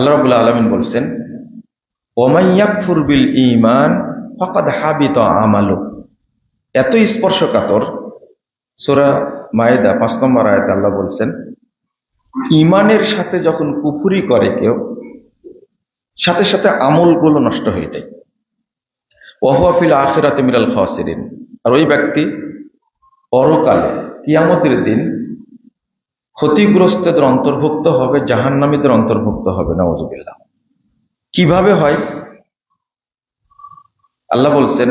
আল্লাহ রবুল্লা আলমিন বলছেন ওমাইয়াকফুর বিল ইমান ফকাদ হাবিত আমালু। এত স্পর্শকাতর সোরা মায়েদা পাঁচ নম্বর আয়াত আল্লাহ বলছেন ইমানের সাথে যখন কুফুরি করে কেউ, সাথে সাথে আমলগুলো নষ্ট হয়ে যায়। ওহাফিল আখেরাতে মিরাল খাওয়াসিরিন আর ওই ব্যক্তি পরকালে কিয়ামতের দিন ক্ষতিগ্রস্তদের অন্তর্ভুক্ত হবে, জাহান্নামীদের অন্তর্ভুক্ত হবে নওয়াজুবিল্লাহ কীভাবে হয়? আল্লাহ বলছেন,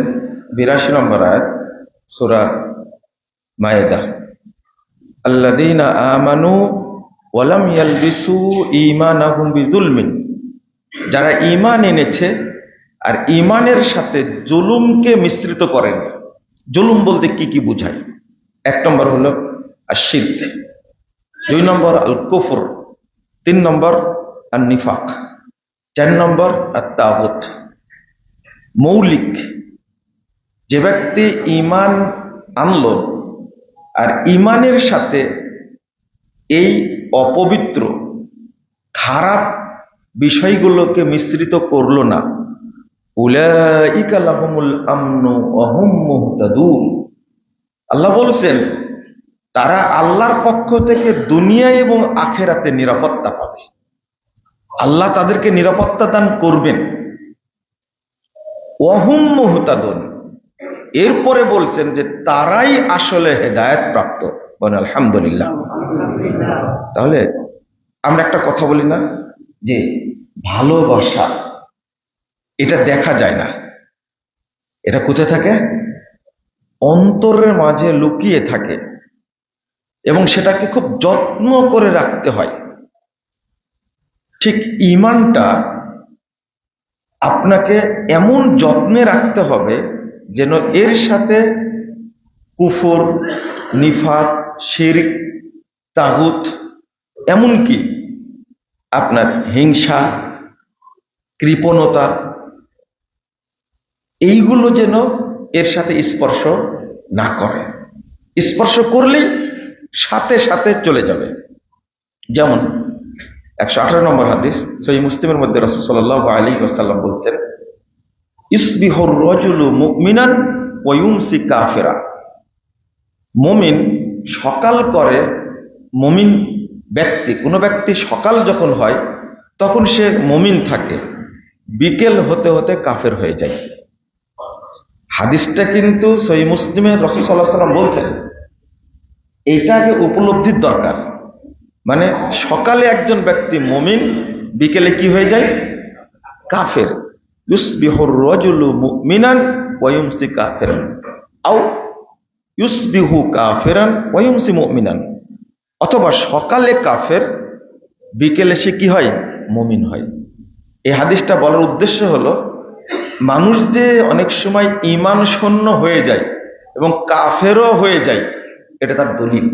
বিরাশি নম্বর আয়াত, সুরা মায়েদা। আল্লাদিনা আমানু ওয়ালাম ইয়ালবিসু ঈমানাহুম বিযুলমিন। যারা ইমান এনেছে আর ঈমানের সাথে জুলুমকে মিশ্রিত করেন, জুলুম বলতে কি কি বুঝায়? এক নম্বর হলো আর আশিক দুই নম্বর আল কুফর তিন নম্বর আর নিফাক চার নম্বর আর তাবত মৌলিক, যে ব্যক্তি ইমান আনলো আর ইমানের সাথে এই অপবিত্র, খারাপ বিষয়গুলোকে মিশ্রিত করল না। আল্লাহ বলছেন তারা আল্লাহর পক্ষ থেকে দুনিয়া এবং আখেরাতে নিরাপত্তা পাবে। আল্লাহ তাদেরকে নিরাপত্তা দান করবেন। ওহুম মুহতাদুন। এরপরে বলছেন যে তারাই আসলে হেদায়ত প্রাপ্ত। বলেন, আলহামদুলিল্লাহ। তাহলে আমরা একটা কথা বলি না যে ভালোবাসা, এটা দেখা যায় না। এটা কোথায় থাকে? অন্তরের মাঝে লুকিয়ে থাকে। এবং সেটাকে খুব যত্ন করে রাখতে হয়। ঠিক ইমানটা আপনাকে এমন যত্নে রাখতে হবে যেন এর সাথে কুফর নিফাত শিরিক, তাগুত এমনকি আপনার হিংসা, কৃপণতা, এইগুলো যেন এর সাথে স্পর্শ না করে। স্পর্শ করলেই সাথে সাথে চলে যাবে। যেমন একশো আঠারো নম্বর হাদিস সই মুসলিমের মধ্যে রসুল্লাহ আলী ওসাল্লাম বলছেন ইসবিহর রজুলু মুমিনান ওয়ুমসি কাফেরা। মমিন সকাল করে মমিন ব্যক্তি, কোনো ব্যক্তি সকাল যখন হয়, তখন সে মমিন থাকে, বিকেল হতে হতে কাফের হয়ে যায়। হাদিসটা কিন্তু সই মুসলিমের রসুল সাল্লাহ সাল্লাম বলছেন এইটাকে উপলব্ধির দরকার। মানে সকালে একজন ব্যক্তি মমিন, বিকেলে কি হয়ে যায়? কাফের। ইউসবিহুর রজুলু মুমিনান ওয়ায়ুমসি কাফেরান। আও ইউসবিহু কাফেরান ওয়ায়ুমসি মুমিনান। অথবা সকালে কাফের, বিকেলে সে কি হয়? মমিন হয়। এই হাদিসটা বলার উদ্দেশ্য হলো, মানুষ যে অনেক সময় ইমান শূন্য হয়ে যায় এবং কাফেরও হয়ে যায় এটা তার দলিল